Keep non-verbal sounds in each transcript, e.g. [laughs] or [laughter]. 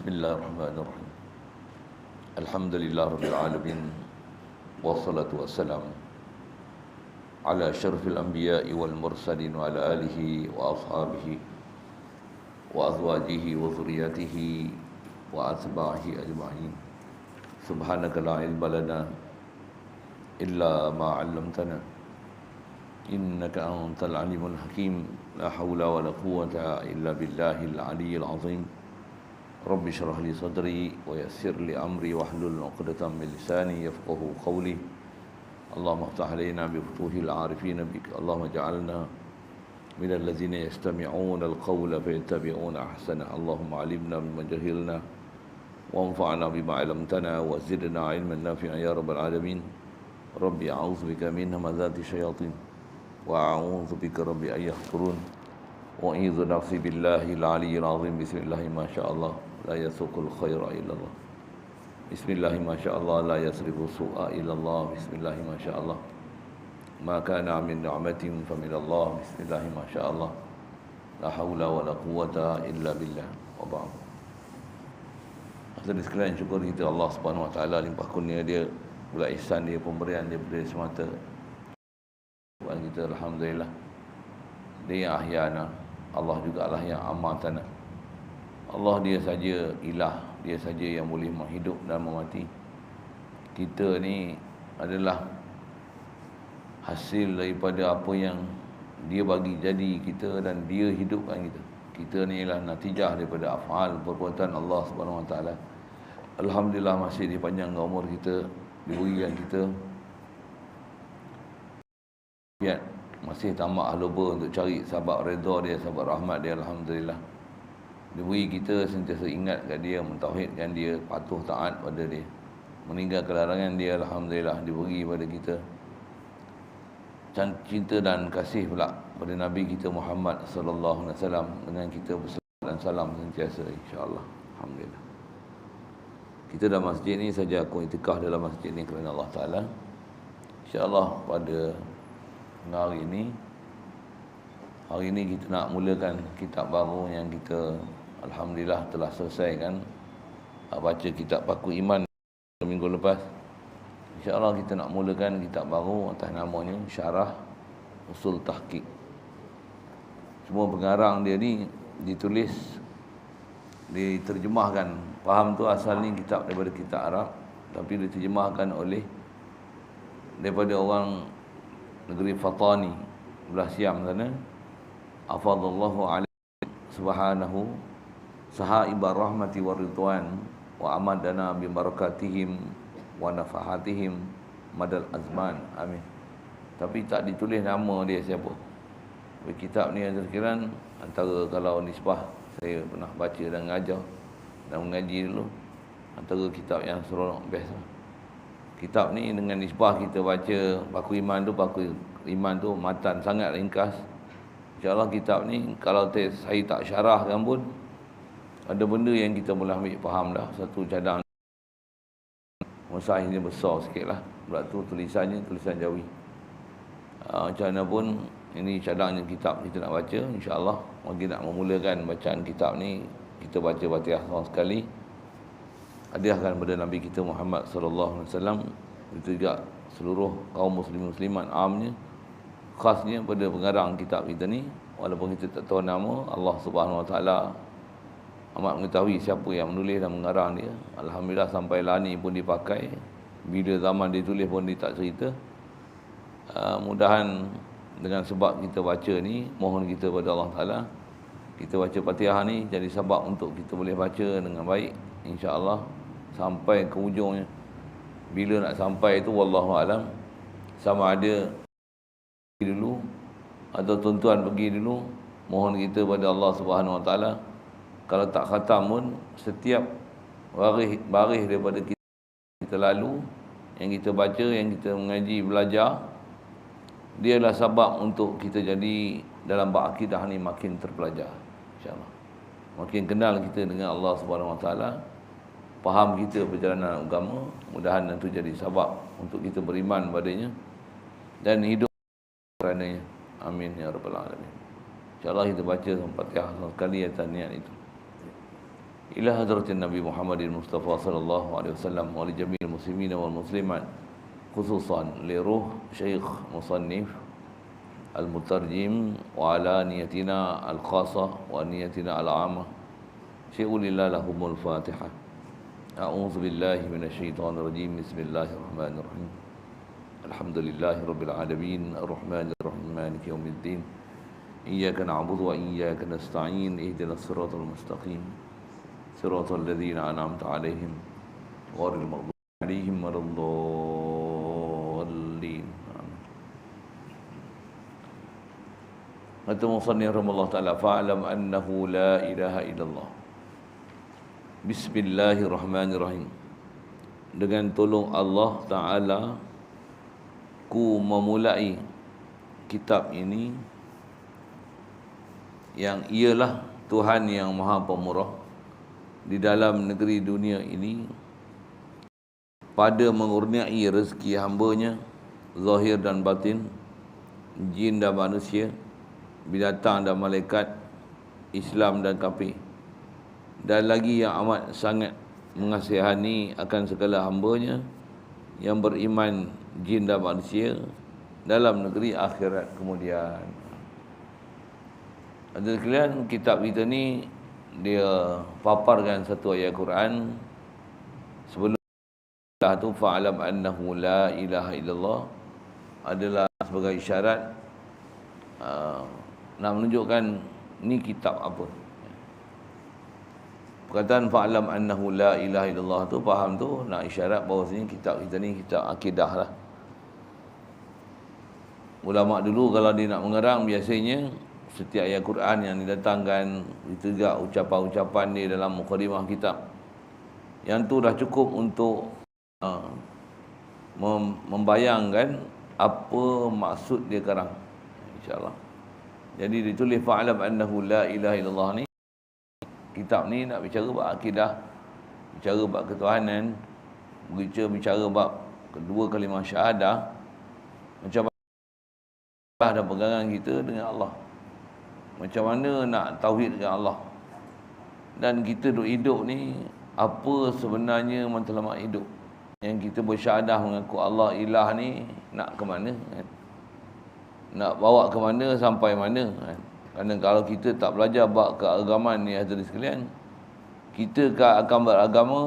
بسم الله الرحمن الرحيم الحمد لله رب العالمين والصلاة والسلام على أشرف الأنبياء والمرسلين وعلى آله وأصحابه وأزواجه وذرياته وأتباعه أجمعين سبحانك لا علم لنا إلا ما علمتنا إنك أنت العليم الحكيم لا حول ولا قوة إلا بالله العلي العظيم رب اشرح لي صدري ويسر لي أمري واحلل عقدة من لساني يفقه قولي. اللهم افتح علينا بفتوح العارفين بك. اللهم اجعلنا من الذين يستمعون القول فيتبعون أحسنه. اللهم علمنا بما جهلنا وانفعنا بما علمتنا وزدنا علما نافعا يا رب العالمين. ربي أعوذ بك من همزات الشياطين وأعوذ بك ربي أن يحضرون وأعيذ نفسي بالله العلي العظيم. بسم الله ما شاء الله. la yasukul khaira illallah Allah. Bismillah masyaallah la yasrifu su'a illallah Allah. Bismillah masyaallah. Ma kana min ni'matin fa min Allah. Bismillah masyaallah. La haula wa la quwata illa billah. Wa ba'd. Hadirin sekalian syukur kita Allah Subhanahu wa taala limpah kurnia dia, pula ihsan dia, pemberian dia pada semata. Buat kita alhamdulillah. Dia yang ahyana, Allah juga lah yang amatana. Allah dia saja ilah, dia saja yang boleh menghidup dan memati. Kita ni adalah hasil daripada apa yang dia bagi jadi kita dan dia hidupkan kita. Kita ni ialah natijah daripada afal perbuatan Allah Subhanahu Wa Taala. Alhamdulillah masih dipanjangkan umur kita, diberikan kita masih tamak lupa untuk cari sahabat redha dia, sahabat rahmat dia alhamdulillah. Diberi kita sentiasa ingat kat dia, mentauhidkan dia, patuh taat pada dia. Meninggalkan larangan dia alhamdulillah diberi pada kita cinta dan kasih pula pada Nabi kita Muhammad sallallahu alaihi wasallam dengan kita bersalam dan salam sentiasa insya-Allah. Alhamdulillah. Kita dalam masjid ni saja aku itikaf dalam masjid ni kerana Allah Taala. Insya-Allah pada hari ini hari ini kita nak mulakan kitab baru yang kita alhamdulillah telah selesaikan baca kitab Paku Iman minggu lepas. InsyaAllah kita nak mulakan kitab baru atas namanya Syarah Usul Tahqiq. Semua pengarang dia ni ditulis, diterjemahkan. Faham tu asal ni kitab daripada kitab Arab. Tapi diterjemahkan oleh daripada orang negeri Fatani, belah Siam sana. Afadallahu alaihi subhanahu sahaibar rahmati wa ridwan wa amadana bi barakatihim wa nafahatihim madal azman. Amin. Tapi tak ditulis nama dia siapa. Di kitab ni yang terkiran antara kalau nisbah saya pernah baca dan mengajar dan mengaji dulu antara kitab yang seronok best kitab ni dengan nisbah kita baca baku iman tu baku iman tu matan sangat ringkas. Insyaallah kitab ni kalau saya tak syarahkan pun ada benda yang kita boleh ambil faham dah satu cadang. Musahihnya besar sikit lah. Sebab tu tulisannya tulisan Jawi. Uh, Macam mana pun Ini cadangnya kitab kita nak baca InsyaAllah. Bagi nak memulakan bacaan kitab ni Kita baca batihah sama sekali. Hadiahkan kepada Nabi kita Muhammad SAW Itu juga seluruh kaum muslim musliman amnya. Khasnya pada pengarang kitab kita ni Walaupun kita tak tahu nama Allah Subhanahu Wa Taala amat mengetahui siapa yang menulis dan mengarang dia. Alhamdulillah sampai lani pun dipakai. Bila zaman dia tulis pun dia tak cerita. Uh, mudahan dengan sebab kita baca ni, mohon kita pada Allah Ta'ala. Kita baca Fatihah ni jadi sebab untuk kita boleh baca dengan baik. InsyaAllah sampai ke ujungnya. Bila nak sampai itu, Wallahualam. Sama ada dulu atau tuan-tuan pergi dulu. Mohon kita pada Allah Subhanahu Wa Ta'ala kalau tak khatam pun setiap baris baris daripada kita, kita lalu yang kita baca yang kita mengaji belajar dia adalah sebab untuk kita jadi dalam berakidah ni makin terpelajar insyaallah. Makin kenal kita dengan Allah Subhanahu Wa Taala faham kita perjalanan agama mudahan itu jadi sebab untuk kita beriman padanya dan hidup kerananya amin ya rabbal alamin. Insyaallah kita baca Fatihah sekali atas niat itu إلى حضرة النبي محمد المصطفى صلى الله عليه وسلم ولجميع المسلمين والمسلمات خصوصا لروح شيخ مصنف المترجم وعلى نيتنا الخاصة ونيتنا العامة. شيء لله لهم الفاتحة. أعوذ بالله من الشيطان الرجيم. بسم الله الرحمن الرحيم. الحمد لله رب العالمين. الرحمن الرحيم. مالك يوم الدين. إياك نعبد وإياك نستعين. اهدنا الصراط المستقيم. صراط الذين أنعمت عليهم غير المغضوب عليهم ولا الضالين Kata Musannih Allah Ta'ala Fa'alam annahu la ilaha illallah Bismillahirrahmanirrahim Dengan tolong Allah Ta'ala Ku memulai kitab ini Yang ialah Tuhan yang maha pemurah Di dalam negeri dunia ini Pada mengurniai rezeki hambanya Zahir dan batin Jin dan manusia binatang dan malaikat Islam dan kafir. Dan lagi yang amat sangat mengasihani akan segala hambanya yang beriman jin dan manusia dalam negeri akhirat kemudian. Ada sekalian kitab kita ni dia paparkan satu ayat Quran sebelum Allah tu fa'alam annahu la ilaha illallah adalah sebagai isyarat uh, nak menunjukkan ni kitab apa. Perkataan fa'lam annahu la ilaha illallah tu faham tu nak isyarat bahawa sini kitab kita ni kitab akidah lah. Ulama dulu kalau dia nak mengerang biasanya setiap ayat Quran yang didatangkan ditegak ucapan-ucapan dia dalam mukadimah kitab. Yang tu dah cukup untuk uh, membayangkan apa maksud dia karang. InsyaAllah. Jadi ditulis fa'alam annahu la ilaha illallah ni kitab ni nak bicara bab akidah, bicara bab ketuhanan, bicara bicara bab kedua kalimah syahadah. Macam ada pegangan kita dengan Allah. Macam mana nak tauhid dengan Allah. Dan kita duk hidup ni apa sebenarnya matlamat hidup. Yang kita bersyahadah mengaku Allah ilah ni nak ke mana kan? nak bawa ke mana sampai mana kan? Kerana kalau kita tak belajar bab keagamaan ni hadirin sekalian, kita akan beragama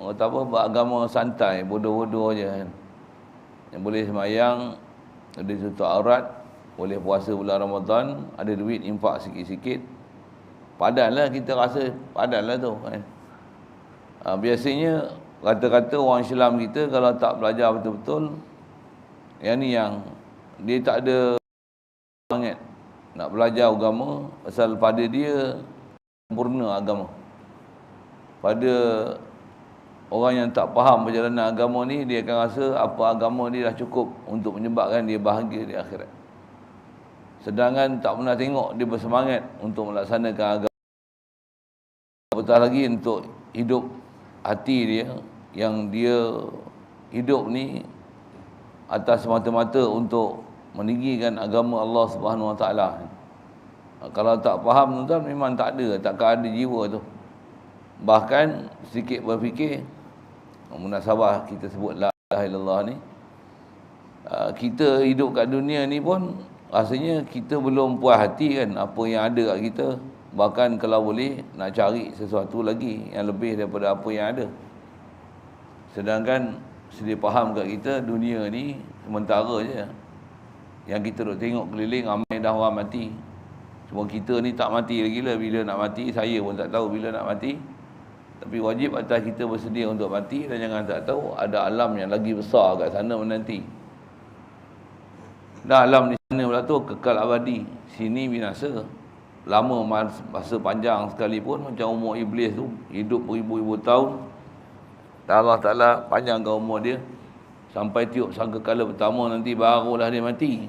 orang kata apa beragama santai, bodoh-bodoh aja kan. Yang boleh semayang, ada tutup aurat, boleh puasa bulan Ramadan, ada duit impak sikit-sikit. Padanlah kita rasa padanlah tu kan. Ha, biasanya kata-kata orang Islam kita kalau tak belajar betul-betul yang ni yang dia tak ada sangat nak belajar agama pasal pada dia sempurna agama pada orang yang tak faham perjalanan agama ni dia akan rasa apa agama ni dah cukup untuk menyebabkan dia bahagia di akhirat sedangkan tak pernah tengok dia bersemangat untuk melaksanakan agama betul lagi untuk hidup hati dia yang dia hidup ni atas semata-mata untuk meninggikan agama Allah Subhanahu Wa Taala. Kalau tak faham tuan memang tak ada, tak ada jiwa tu. Bahkan sedikit berfikir munasabah kita sebut la ilaha illallah ni ah, kita hidup kat dunia ni pun rasanya kita belum puas hati kan apa yang ada kat kita. Bahkan kalau boleh nak cari sesuatu lagi yang lebih daripada apa yang ada. Sedangkan sedia faham kat kita dunia ni sementara je. Yang kita duk tengok keliling ramai dah orang mati. Cuma kita ni tak mati lagi lah. Bila nak mati saya pun tak tahu bila nak mati. Tapi wajib atas kita bersedia untuk mati dan jangan tak tahu ada alam yang lagi besar kat sana menanti dah alam di sana pula tu kekal abadi. Sini binasa. Lama masa panjang sekalipun macam umur iblis tu hidup beribu-ribu tahun. Allah Ta'ala panjangkan umur dia. Sampai tiup sangka kala pertama nanti barulah dia mati.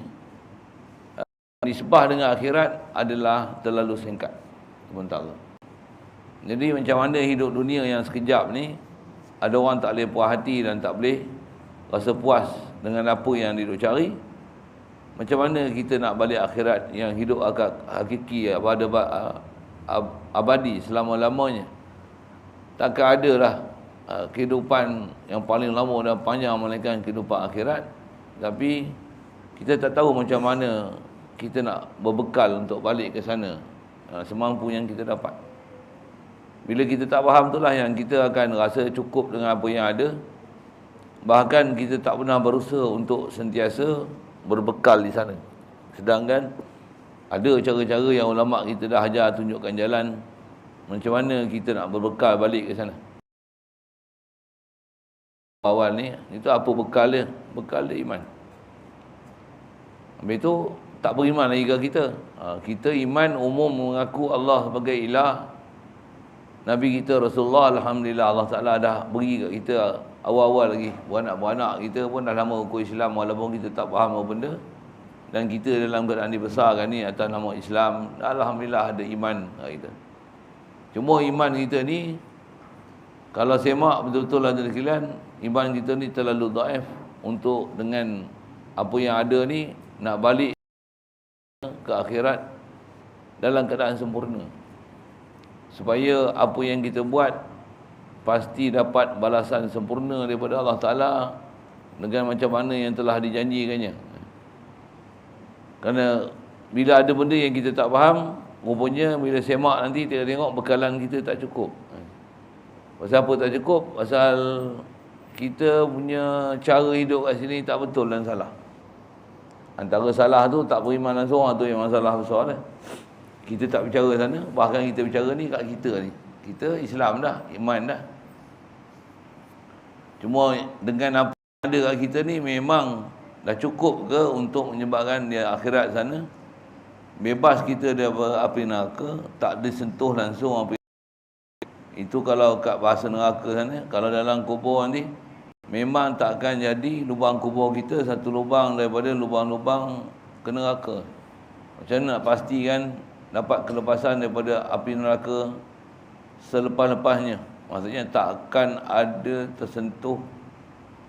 Nisbah dengan akhirat adalah terlalu singkat. Sementara. Jadi macam mana hidup dunia yang sekejap ni ada orang tak boleh puas hati dan tak boleh rasa puas dengan apa yang dia cari macam mana kita nak balik akhirat yang hidup agak hakiki abadi selama-lamanya? Takkan ada lah kehidupan yang paling lama dan panjang melainkan kehidupan akhirat. Tapi kita tak tahu macam mana kita nak berbekal untuk balik ke sana semampu yang kita dapat. Bila kita tak faham itulah yang kita akan rasa cukup dengan apa yang ada. Bahkan kita tak pernah berusaha untuk sentiasa berbekal di sana. Sedangkan ada cara-cara yang ulama kita dah ajar tunjukkan jalan macam mana kita nak berbekal balik ke sana. Awal ni itu apa bekal dia? Bekal dia iman. Habis tu tak beriman lagi ke kita? Ha, kita iman umum mengaku Allah sebagai ilah Nabi kita Rasulullah Alhamdulillah Allah Ta'ala dah beri kat kita awal-awal lagi. Beranak-beranak kita pun dah lama ukur Islam walaupun kita tak faham apa benda. Dan kita dalam keadaan dibesarkan ni atas nama Islam Alhamdulillah ada iman kat kita. Cuma iman kita ni Kalau semak betul-betul ada sekalian Iman kita ni terlalu daif Untuk dengan apa yang ada ni Nak balik ke akhirat Dalam keadaan sempurna supaya apa yang kita buat pasti dapat balasan sempurna daripada Allah Taala dengan macam mana yang telah dijanjikannya. Kerana bila ada benda yang kita tak faham, rupanya bila semak nanti kita tengok bekalan kita tak cukup. Pasal apa tak cukup? Pasal kita punya cara hidup kat sini tak betul dan salah. Antara salah tu tak beriman langsung tu yang masalah besar dah kita tak bicara sana bahkan kita bicara ni kat kita ni. Kita Islam dah iman dah. Cuma dengan apa ada kat kita ni memang dah cukup ke untuk menyebabkan dia akhirat sana? Bebas kita daripada api neraka tak disentuh langsung api. Itu kalau kat bahasa neraka sana kalau dalam kubur nanti memang takkan jadi lubang kubur kita satu lubang daripada lubang-lubang ke neraka. Macam mana nak pastikan dapat kelepasan daripada api neraka selepas-lepasnya. Maksudnya takkan ada tersentuh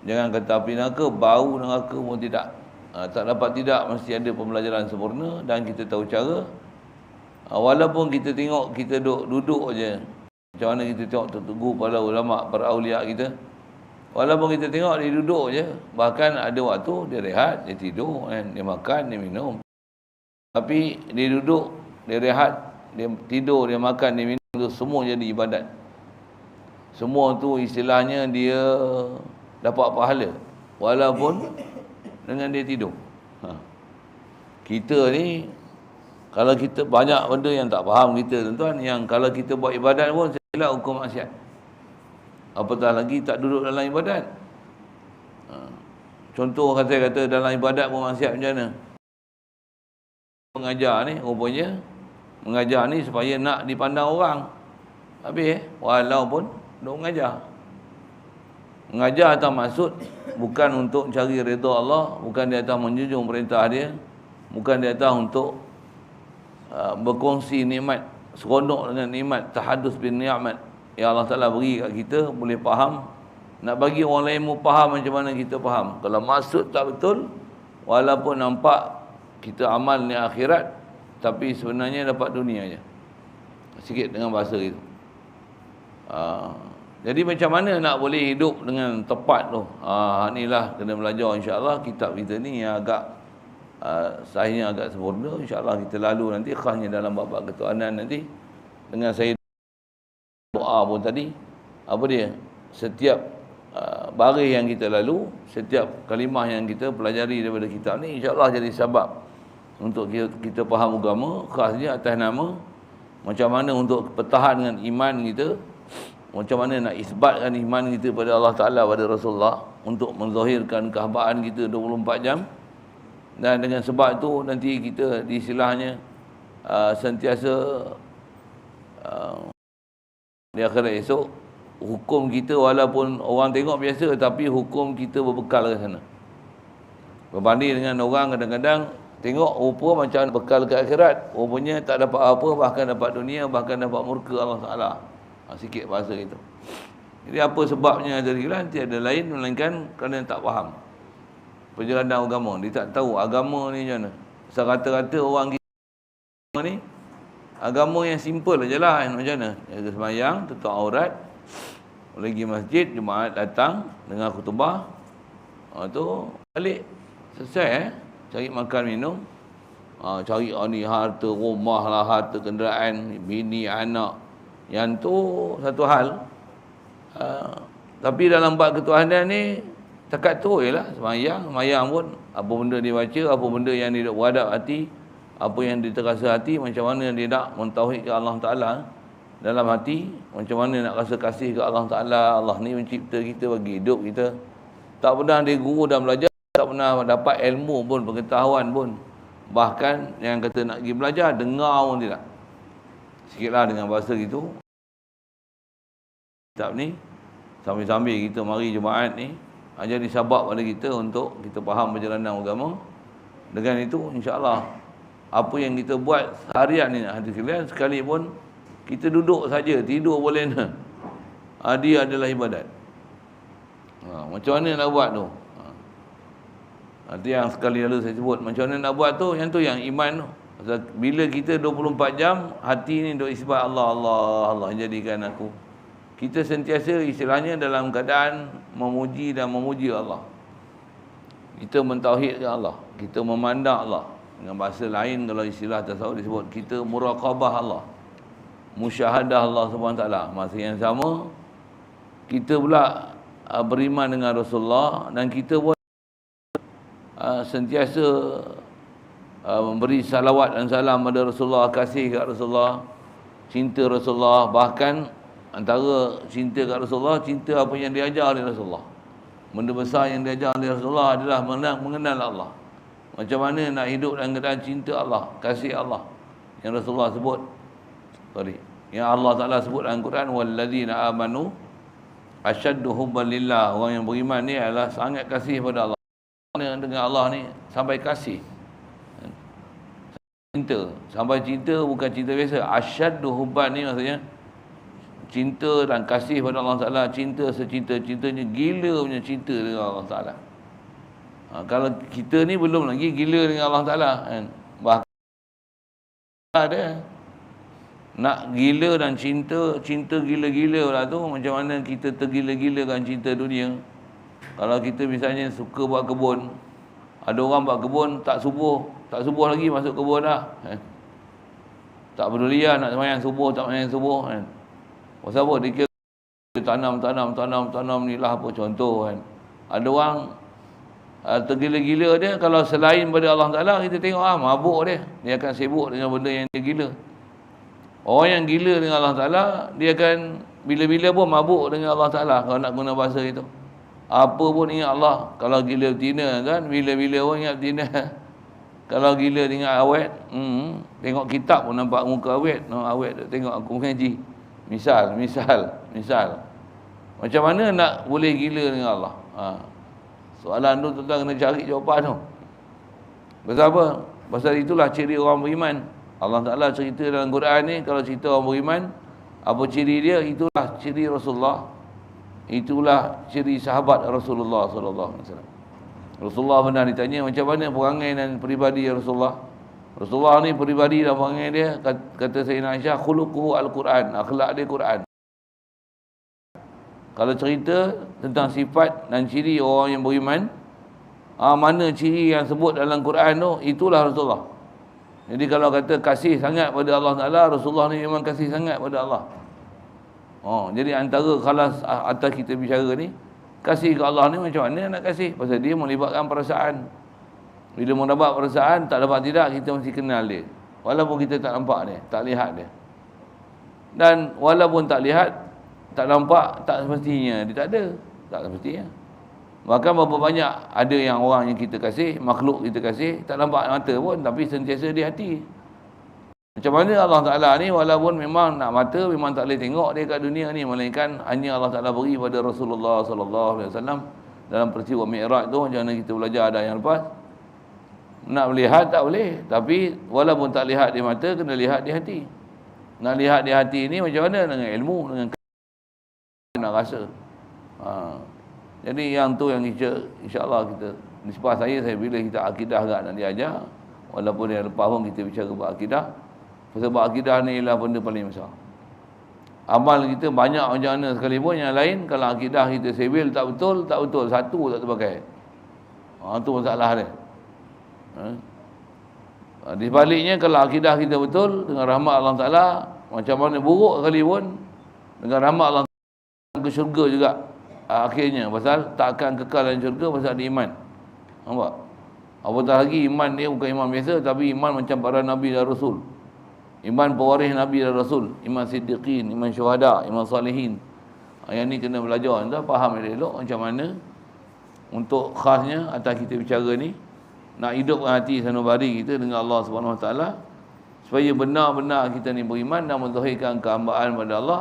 jangan kata api neraka, bau neraka pun tidak. Ha, tak dapat tidak mesti ada pembelajaran sempurna dan kita tahu cara. Ha, walaupun kita tengok kita duduk, duduk aja. Macam mana kita tengok tertugu para ulama, para awliya kita. Walaupun kita tengok dia duduk je, bahkan ada waktu dia rehat, dia tidur, kan? dia makan, dia minum. Tapi dia duduk dia rehat, dia tidur, dia makan, dia minum tu semua jadi ibadat. Semua tu istilahnya dia dapat pahala walaupun dengan dia tidur. Ha. Kita ni kalau kita banyak benda yang tak faham kita tuan-tuan yang kalau kita buat ibadat pun silap hukum maksiat. Apatah lagi tak duduk dalam ibadat. Ha. Contoh kata kata dalam ibadat pun maksiat macam mana? Mengajar ni rupanya mengajar ni supaya nak dipandang orang. Habis eh, walaupun duk mengajar. Mengajar atau maksud bukan untuk cari redha Allah, bukan dia atas menjunjung perintah dia, bukan dia atas untuk uh, berkongsi nikmat, seronok dengan nikmat, tahadus bin nikmat yang Allah Taala beri kat kita boleh faham. Nak bagi orang lain mu faham macam mana kita faham. Kalau maksud tak betul, walaupun nampak kita amal ni akhirat, tapi sebenarnya dapat dunia aja. Sikit dengan bahasa itu. Uh, jadi macam mana nak boleh hidup dengan tepat tu? Ah uh, inilah kena belajar insya-Allah kitab kita ni yang agak uh, sahihnya agak sempurna insya-Allah kita lalu nanti khasnya dalam bab ketuhanan nanti dengan saya doa pun tadi apa dia? Setiap uh, baris yang kita lalu, setiap kalimah yang kita pelajari daripada kitab ni insya-Allah jadi sebab untuk kita, kita faham agama khasnya atas nama macam mana untuk pertahan dengan iman kita macam mana nak isbatkan iman kita pada Allah Ta'ala pada Rasulullah untuk menzahirkan kehambaan kita 24 jam. Dan dengan sebab itu nanti kita di istilahnya uh, sentiasa uh, di akhirat esok hukum kita walaupun orang tengok biasa tapi hukum kita berbekal ke sana. Berbanding dengan orang kadang-kadang Tengok rupa macam bekal ke akhirat. Rupanya tak dapat apa, bahkan dapat dunia, bahkan dapat murka Allah Ta'ala. Ha, sikit bahasa itu. Jadi apa sebabnya dari kita? Tiada lain melainkan kerana tak faham. Perjalanan agama. Dia tak tahu agama ni macam mana. Saya kata-kata orang kita ni, agama yang simple aja lah. Macam mana? Jaga semayang, tutup aurat, Pergi masjid, jemaat datang dengar khutbah. Ha, tu balik selesai eh cari makan minum. Ha, cari oh, ni harta rumah lah, harta kenderaan, bini, anak. Yang tu satu hal. Ha, tapi dalam bab ketuhanan ni takat tu je lah semayang. Semayang pun apa benda dia baca, apa benda yang dia berhadap hati, apa yang dia terasa hati, macam mana dia nak mentauhidkan Allah Ta'ala dalam hati macam mana nak rasa kasih ke Allah Ta'ala Allah ni mencipta kita bagi hidup kita tak pernah dia guru dan belajar tak pernah dapat ilmu pun pengetahuan pun bahkan yang kata nak pergi belajar dengar pun tidak sikitlah dengan bahasa gitu kitab ni sambil-sambil kita mari jemaat ni jadi sabab pada kita untuk kita faham perjalanan agama dengan itu insyaAllah apa yang kita buat harian ni hadis kalian sekalipun kita duduk saja, tidur boleh [laughs] dia adalah ibadat. Ha, macam mana nak buat tu? Ha. Itu yang sekali lalu saya sebut. Macam mana nak buat tu? Yang tu yang iman tu. Bila kita 24 jam, hati ni duk isbat Allah, Allah, Allah jadikan aku. Kita sentiasa istilahnya dalam keadaan memuji dan memuji Allah. Kita mentauhidkan Allah. Kita memandang Allah. Dengan bahasa lain kalau istilah tasawuf disebut, kita muraqabah Allah musyahadah Allah SWT masa yang sama kita pula uh, beriman dengan Rasulullah dan kita pun sentiasa uh, memberi salawat dan salam pada Rasulullah kasih kat Rasulullah cinta Rasulullah bahkan antara cinta kat Rasulullah cinta apa yang diajar oleh Rasulullah benda besar yang diajar oleh Rasulullah adalah mengenal Allah macam mana nak hidup dalam keadaan cinta Allah kasih Allah yang Rasulullah sebut Sorry. Yang Allah Taala sebut dalam Quran walladzina amanu asyaddu hubban lillah. Orang yang beriman ni adalah sangat kasih pada Allah. Dengan, dengan Allah ni sampai kasih. Cinta. Sampai cinta bukan cinta biasa. Asyaddu hubban ni maksudnya cinta dan kasih pada Allah Taala, cinta secinta-cintanya gila punya cinta dengan Allah Taala. Ha, kalau kita ni belum lagi gila dengan Allah Taala kan. Bahkan ada nak gila dan cinta cinta gila-gila lah tu macam mana kita tergila-gila dengan cinta dunia kalau kita misalnya suka buat kebun ada orang buat kebun tak subuh tak subuh lagi masuk kebun dah. Eh. tak peduli lah nak semayang subuh tak semayang subuh kan. Pasal apa? Dia kira tanam tanam tanam tanam ni lah apa contoh kan. Ada orang uh, tergila-gila dia kalau selain pada Allah Ta'ala kita tengok ah mabuk dia. Dia akan sibuk dengan benda yang dia gila. Orang yang gila dengan Allah Ta'ala, dia akan bila-bila pun mabuk dengan Allah Ta'ala kalau nak guna bahasa itu. Apa pun ingat Allah. Kalau gila betina kan, bila-bila pun ingat betina. [laughs] kalau gila dengan awet, hmm, tengok kitab pun nampak muka awet. No, awet tengok aku mengaji. Misal, misal, misal. Macam mana nak boleh gila dengan Allah? Ha. Soalan tu tuan kena cari jawapan tu. Pasal apa? Pasal itulah ciri orang beriman. Allah Ta'ala cerita dalam Quran ni kalau cerita orang beriman apa ciri dia itulah ciri Rasulullah itulah ciri sahabat Rasulullah sallallahu alaihi wasallam. Rasulullah pernah ditanya macam mana perangai dan peribadi Rasulullah? Rasulullah ni peribadi dan perangai dia kata Sayyidina Aisyah khuluquhu al-Quran akhlak dia Quran. Kalau cerita tentang sifat dan ciri orang yang beriman ah, mana ciri yang sebut dalam Quran tu itulah Rasulullah. Jadi kalau kata kasih sangat pada Allah Taala, Rasulullah ni memang kasih sangat pada Allah. Oh, jadi antara kalau atas kita bicara ni, kasih ke Allah ni macam mana nak kasih? Pasal dia melibatkan perasaan. Bila mau dapat perasaan, tak dapat tidak, kita mesti kenal dia. Walaupun kita tak nampak dia, tak lihat dia. Dan walaupun tak lihat, tak nampak, tak semestinya dia tak ada. Tak semestinya. Bahkan berapa banyak ada yang orang yang kita kasih, makhluk kita kasih, tak nampak mata pun tapi sentiasa di hati. Macam mana Allah Ta'ala ni walaupun memang nak mata, memang tak boleh tengok dia kat dunia ni. Melainkan hanya Allah Ta'ala beri pada Rasulullah SAW dalam peristiwa Mi'raj tu, macam mana kita belajar ada yang lepas. Nak melihat tak boleh. Tapi walaupun tak lihat di mata, kena lihat di hati. Nak lihat di hati ni macam mana? Dengan ilmu, dengan nak rasa. Haa. Jadi yang tu yang insya, insya-Allah kita nisbah saya saya bila kita akidah agak nak diajar walaupun yang lepas pun kita bicara tentang akidah. Sebab akidah ni ialah benda paling besar. amal kita banyak macam mana sekalipun yang lain kalau akidah kita sebil tak betul tak betul satu tak terpakai. Ha, tu masalah dia. Ha? ha di sebaliknya kalau akidah kita betul dengan rahmat Allah Ta'ala macam mana buruk sekalipun dengan rahmat Allah Ta'ala ke syurga juga ha, akhirnya. Pasal tak akan kekal dalam syurga pasal ada iman. Nampak? Apatah lagi iman dia bukan iman biasa tapi iman macam para Nabi dan Rasul Iman pewaris Nabi dan Rasul, iman siddiqin, iman syuhada, iman salihin. Yang ni kena belajar, anda faham elok macam mana untuk khasnya atas kita bicara ni nak hidupkan hati sanubari kita dengan Allah Taala supaya benar-benar kita ni beriman dan menzahirkan kehambaan pada Allah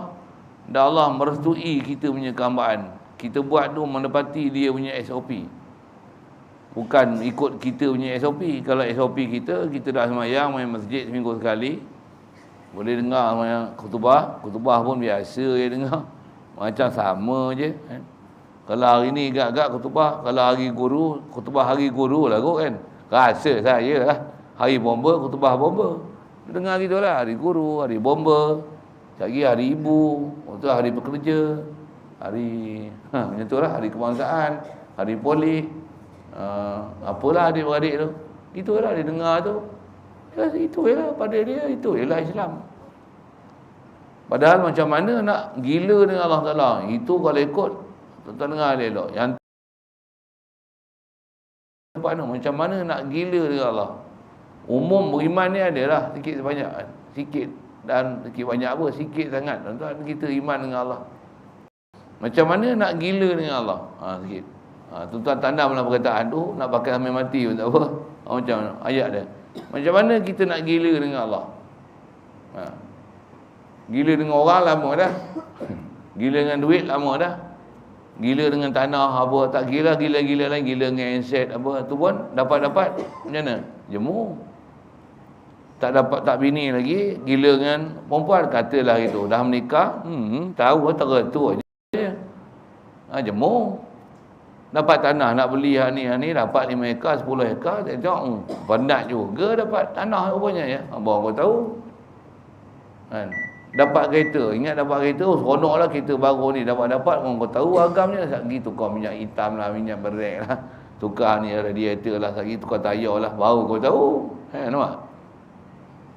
dan Allah merestui kita punya kehambaan. Kita buat tu menepati dia punya SOP. Bukan ikut kita punya SOP. Kalau SOP kita, kita dah semayang main masjid seminggu sekali, boleh dengar macam kutubah, kutubah pun biasa je dengar. Macam sama je. Kan? Kalau hari ni gak-gak kutubah, kalau hari guru, kutubah hari guru lah kot kan. Rasa saya lah. Hari bomba, kutubah bomba. Dengar gitu lah. Hari guru, hari bomba. Lagi hari ibu. Waktu hari pekerja. Hari, ha, macam tu lah. Hari kebangsaan. Hari polis. Uh, apalah adik-beradik tu. Itulah dia dengar tu. Ya, itu ialah pada dia itu ialah Islam. Padahal macam mana nak gila dengan Allah Taala? Itu kalau ikut tuan-tuan dengar elok. Yang mana macam mana nak gila dengan Allah? Umum beriman ni adalah sikit sebanyak sikit dan sikit banyak apa? Sikit sangat. Tuan-tuan kita iman dengan Allah. Macam mana nak gila dengan Allah? Ha sikit. Ha tuan-tuan tanda perkataan tu nak pakai sampai mati pun tak apa. Ha, macam ayat dia. Macam mana kita nak gila dengan Allah? Ha. Gila dengan orang lama dah. Gila dengan duit lama dah. Gila dengan tanah apa tak gila gila-gila lain gila dengan aset apa tu pun dapat-dapat macam mana? Jemu. Tak dapat tak bini lagi gila dengan perempuan katalah itu dah menikah hmm tahu tak tu aja. Ha jemu dapat tanah nak beli hak ni hak ni dapat 5 ekar 10 ekar dia tengok penat juga dapat tanah rupanya ya. Abang kau tahu. Kan? Dapat kereta ingat dapat kereta oh, seronoklah kereta baru ni dapat dapat orang kau tahu agamnya lagi tukar minyak hitam lah minyak berek lah. Tukar ni radiator lah lagi tukar tayar lah baru kau tahu. Kan nampak?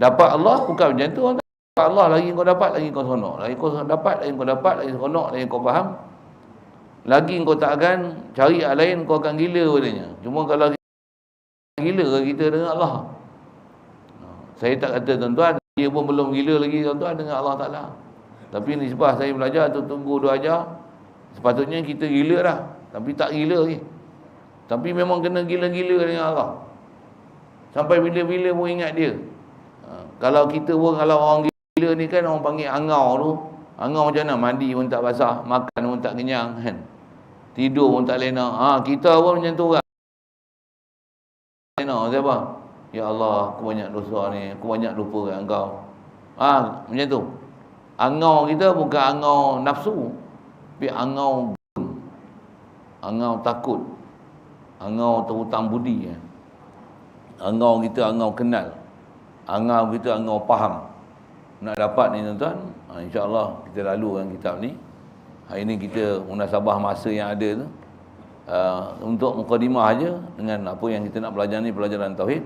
Dapat Allah bukan macam tu Allah lagi kau dapat lagi kau seronok. Lagi kau dapat lagi kau dapat lagi seronok lagi kau faham lagi kau tak akan cari hal lain kau akan gila padanya. Cuma kalau gila kita dengan Allah. Saya tak kata tuan-tuan, dia pun belum gila lagi tuan-tuan dengan Allah Taala. Tapi ni sebab saya belajar tu tunggu dua ajar. Sepatutnya kita gila dah, tapi tak gila lagi. Tapi memang kena gila-gila dengan Allah. Sampai bila-bila pun ingat dia. Ha, kalau kita pun kalau orang gila ni kan orang panggil angau tu. Angau macam mana? Mandi pun tak basah, makan pun tak kenyang kan. Tidur pun tak lena. Ha, kita pun macam tu kan. Lena siapa? Ya Allah, aku banyak dosa ni. Aku banyak lupa kat engkau. Ha, macam tu. Angau kita bukan angau nafsu. Tapi angau angau takut. Angau terhutang budi. Ya. Angau kita angau kenal. Angau kita angau faham. Nak dapat ni tuan-tuan, ha, insya-Allah kita lalukan kitab ni. Hari ini kita munasabah masa yang ada tu uh, untuk mukadimah aja dengan apa yang kita nak belajar ni pelajaran tauhid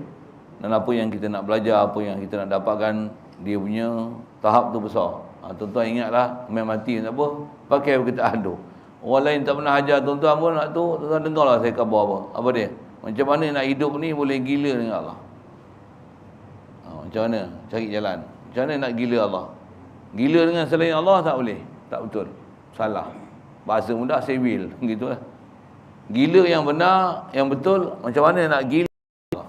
dan apa yang kita nak belajar, apa yang kita nak dapatkan dia punya tahap tu besar. Ha, tuan-tuan ingatlah main mati tak apa, pakai kita adu. Orang lain tak pernah ajar tuan-tuan pun nak tu, tuan-tuan dengarlah saya khabar apa. Apa dia? Macam mana nak hidup ni boleh gila dengan Allah. Ha, macam mana? Cari jalan. Macam mana nak gila Allah? Gila dengan selain Allah tak boleh. Tak betul salah. Bahasa mudah sevil gitulah. Gila yang benar, yang betul macam mana nak gila?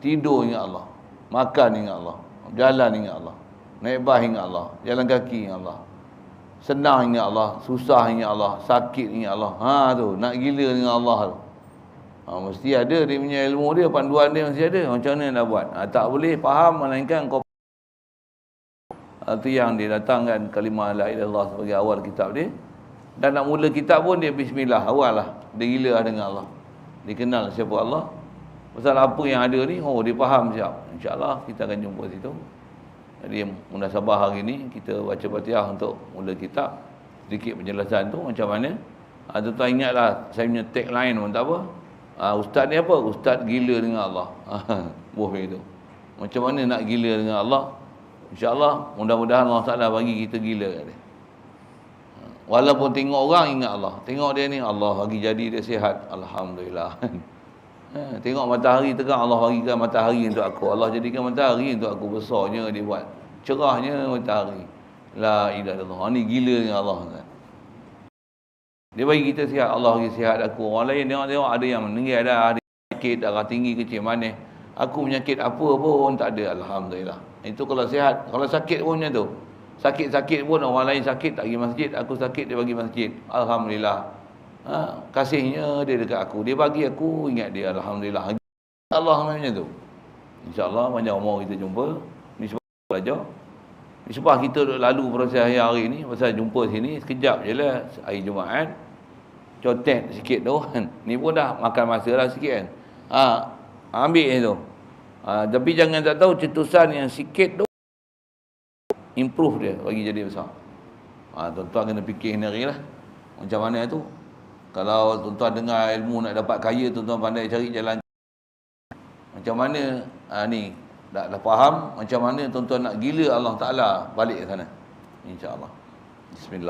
Tidur ingat Allah, makan ingat Allah, jalan ingat Allah, naik bas ingat Allah, jalan kaki ingat Allah. Senang ingat Allah, susah ingat Allah, sakit ingat Allah. Ha tu, nak gila dengan Allah tu. Ha, mesti ada dia punya ilmu dia, panduan dia mesti ada. Macam mana nak buat? Ha, tak boleh faham melainkan kau itu yang dia datangkan kalimah la ilallah sebagai awal kitab dia dan nak mula kitab pun dia bismillah awal lah dia gila lah dengan Allah dia kenal siapa Allah pasal apa yang ada ni oh dia faham siap insyaAllah kita akan jumpa situ Jadi munasabah hari ni kita baca Fatihah untuk mula kitab. Sedikit penjelasan tu macam mana. Ha, tuan-tuan ingatlah saya punya tagline pun tak apa. Ha, ustaz ni apa? Ustaz gila dengan Allah. Ha, [laughs] buah itu. Macam mana nak gila dengan Allah? InsyaAllah mudah-mudahan Allah Ta'ala bagi kita gila kat dia. Walaupun tengok orang ingat Allah. Tengok dia ni Allah bagi jadi dia sihat. Alhamdulillah. Ha, [laughs] tengok matahari tegang Allah bagikan matahari untuk aku. Allah jadikan matahari untuk aku besarnya dia buat. Cerahnya matahari. La ilaha illallah. Ini gila dengan Allah kan. Dia bagi kita sihat. Allah bagi sihat aku. Orang lain tengok-tengok ada yang meninggal ada ada sakit darah tinggi kecil mana. Aku penyakit apa pun tak ada alhamdulillah. Itu kalau sihat. Kalau sakit pun macam tu. Sakit-sakit pun orang lain sakit tak pergi masjid, aku sakit dia bagi masjid. Alhamdulillah. Ha, kasihnya dia dekat aku. Dia bagi aku ingat dia alhamdulillah. Allah macam tu. Insya-Allah panjang umur kita jumpa. Ni sebab belajar. Ni sebab kita lalu proses hari-hari ni pasal jumpa sini sekejap je lah hari Jumaat. Cotet sikit tu kan. [laughs] Ni pun dah makan masa lah sikit kan. Ha, ambil tu. Ha, tapi jangan tak tahu cetusan yang sikit tu improve dia bagi jadi besar. Ha, tuan-tuan kena fikir ni lah. Macam mana tu? Kalau tuan-tuan dengar ilmu nak dapat kaya, tuan-tuan pandai cari jalan. Macam mana ha, ni, dah, dah faham macam mana tuan-tuan nak gila Allah Ta'ala balik ke sana. InsyaAllah. Bismillah.